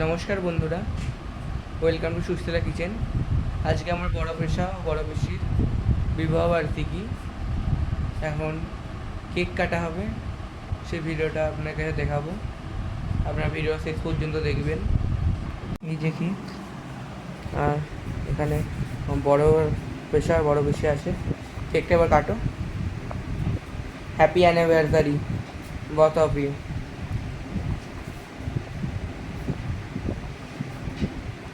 নমস্কার বন্ধুরা। Welcome to সুস্থলা kitchen আজকে আমার বড় পেশা, বড় পেশির বিবাহ বার্ষিকী। এখন কেক কাটা হবে সেই ভিডিওটা আপনার কাছে দেখাবো। আপনার ভিডিও শেষ পর্যন্ত দেখবেন। যে কেক আর এখানে বড় পেশা, বড় বেশি আছে। কেকটা এবার কাটো। Happy anniversary both of you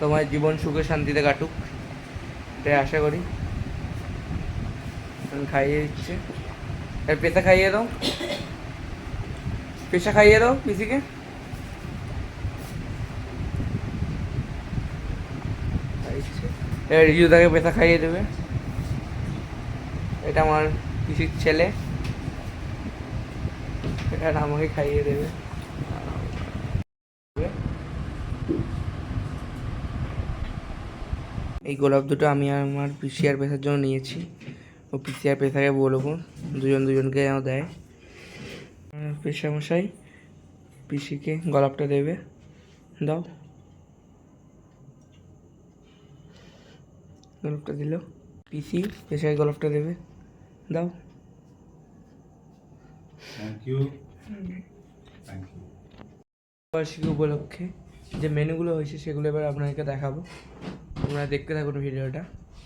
তোমার জীবন সুখে শান্তিতে কাটুক। এটাই আশা করি। খাইয়ে দিচ্ছে। এর পেশা খাইয়ে দাও। পেশা খাইয়ে দাও পিসিকে। রিজুদাকে পেশা খাইয়ে দেবে। এটা আমার পিসির ছেলে। এটা আমাকে খাইয়ে দেবে। এই গোলাপ দুটো আমি আর আমার পিসি আর পেশার জন্য নিয়েছি। ও পিসি আর পেশাকে বলব দুজন দুজনকে যেন দেয়। আর পেশা মশাই পিসিকে গোলাপটা দেবে। দাও। গোলাপটা দিল। পিসি পেশাকে গোলাপটা দেবে। দাও। থ্যাংক ইউ থ্যাংক ইউ বার্ষিকী উপলক্ষে যে মেনুগুলো হয়েছে সেগুলো এবার আপনাদেরকে দেখাবো। আপনারা দেখতে থাকুন ভিডিওটা।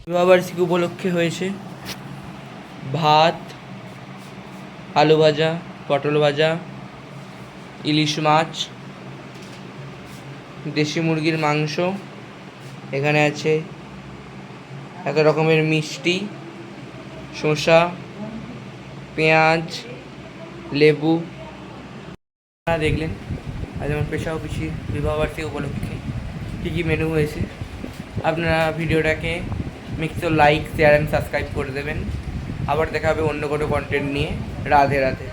বিবাহবার্ষিকী উপলক্ষে হয়েছে ভাত, আলু ভাজা, পটল ভাজা, ইলিশ মাছ, দেশি মুরগির মাংস, এখানে আছে এত রকমের মিষ্টি, শসা, পেঁয়াজ, লেবু। দেখলেন, আজ আমার পেশা অফিসি বিবাহবার্ষিকী উপলক্ষে কী কী মেনু হয়েছে? আপনারা ভিডিওটাকে মিক্সো লাইক শেয়ার অ্যান্ড সাবস্ক্রাইব করে দেবেন। আবার দেখা হবে অন্য কোনো কন্টেন্ট নিয়ে। রাধে রাধে।